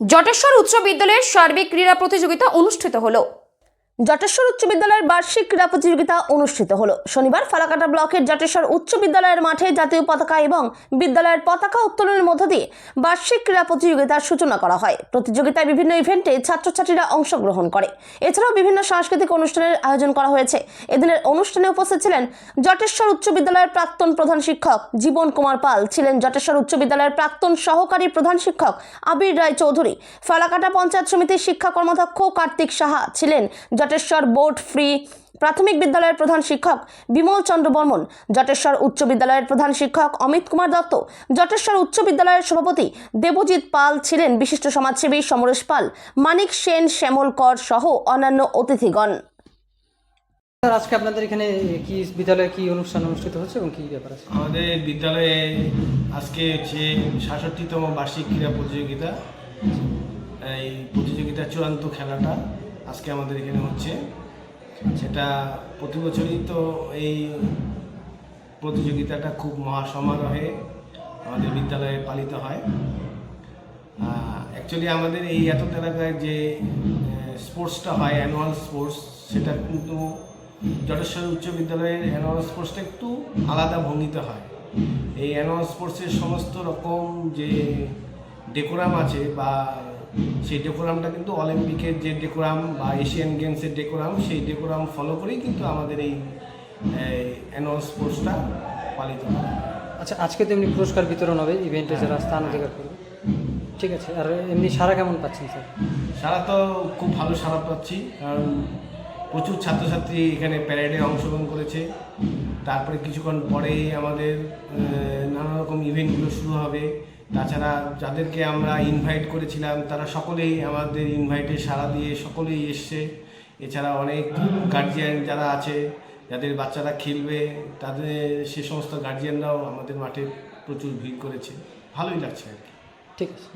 জটেশ্বর উচ্চ বিদ্যালয়ের সার্বিক ক্রীড়া প্রতিযোগিতা অনুষ্ঠিত হলো। জটেশ্বর উচ্চ বিদ্যালয়ের বার্ষিক ক্রীড়া প্রতিযোগিতা অনুষ্ঠিত হলো। শনিবার ফালাকাটা ব্লকের জটেশ্বর উচ্চ বিদ্যালয়ের মাঠে জাতীয় পতাকা এবং বিদ্যালয়ের পতাকা উত্তোলনের মধ্য দিয়ে বার্ষিক ক্রীড়া প্রতিযোগিতার সূচনা করা হয়। প্রতিযোগিতায় বিভিন্ন ইভেন্টে ছাত্রছাত্রীরা অংশগ্রহণ করে। এছাড়াও বিভিন্ন সাংস্কৃতিক অনুষ্ঠানের আয়োজন করা হয়েছে। এদিনের অনুষ্ঠানে উপস্থিত ছিলেন জটেশ্বর উচ্চ বিদ্যালয়ের প্রাক্তন প্রধান শিক্ষক জীবন কুমার পাল, ছিলেন জটেশ্বর উচ্চ বিদ্যালয়ের প্রাক্তন সহকারী প্রধান শিক্ষক আবির রায় চৌধুরী, ফালাকাটা পঞ্চায়েত সমিতির শিক্ষা কর্মাধ্যক্ষ কার্তিক সাহা, ছিলেন জটেশ্বর বোর্ড ফ্রি। প্রাথমিক বিদ্যালয়ের প্রধান শিক্ষক বিমল চন্দ্র বর্মন জটেশ্বর উচ্চ বিদ্যালয়ের প্রধান শিক্ষক অমিত কুমার দত্ত জটেশ্বর উচ্চ বিদ্যালয়ের সভাপতি দেবজিৎ পাল ছিলেন বিশিষ্ট সমাজসেবী সমরেশ পাল মানিক সেন শ্যামল কর সহ অন্যান্য অতিথিগণ। স্যার আজকে আপনাদের এখানে কি বিদ্যালয়ে কি অনুষ্ঠান অনুষ্ঠিত হচ্ছে এবং কি ব্যাপার আছে? আমাদের বিদ্যালয়ে আজকে হচ্ছে সাতষট্টিতম বার্ষিক ক্রীড়া প্রতিযোগিতা। এই প্রতিযোগিতার চূড়ান্ত খেলাটা আজকে আমাদের এখানে হচ্ছে। সেটা প্রতি বছরই তো এই প্রতিযোগিতাটা খুব মহাসমারোহে আমাদের বিদ্যালয়ে পালিত হয়। অ্যাকচুয়ালি আমাদের এই এত এলাকায় যে স্পোর্টসটা হয় অ্যানুয়াল স্পোর্টস সেটা কিন্তু জটেশ্বর উচ্চ বিদ্যালয়ের অ্যানুয়াল স্পোর্টসটা একটু আলাদা ভঙ্গিতে হয়। এই অ্যানুয়াল স্পোর্টসের সমস্ত রকম যে ডেকোরাম আছে বা সেই ডেকোরামটা কিন্তু অলিম্পিকের যে ডেকোরাম বা এশিয়ান গেমসের ডেকোরাম সেই ডেকোরাম ফলো করেই কিন্তু আমাদের এই অ্যানুয়াল স্পোর্টসটা পালিত হয়। আচ্ছা আজকে তো এমনি পুরস্কার বিতরণ হবে ইভেন্টে যারা স্থান অধিকার করবে। ঠিক আছে আর এমনি সারা কেমন পাচ্ছেন স্যার? সারা তো খুব ভালো সারা পাচ্ছি কারণ প্রচুর ছাত্রছাত্রী এখানে প্যারেডে অংশগ্রহণ করেছে। তারপরে কিছুক্ষণ পরেই আমাদের নানা রকম ইভেন্টগুলো শুরু হবে। তাছাড়া যাদেরকে আমরা ইনভাইট করেছিলাম, তারা সকলেই আমাদের ইনভাইটে সাড়া দিয়ে সকলেই এসছে। এছাড়া অনেক গার্জিয়ান যারা আছে, যাদের বাচ্চারা খেলবে, তাদের সে সমস্ত গার্জিয়ানরাও আমাদের মাঠে প্রচুর ভিড় করেছে। ভালোই লাগছে আর কি। ঠিক আছে।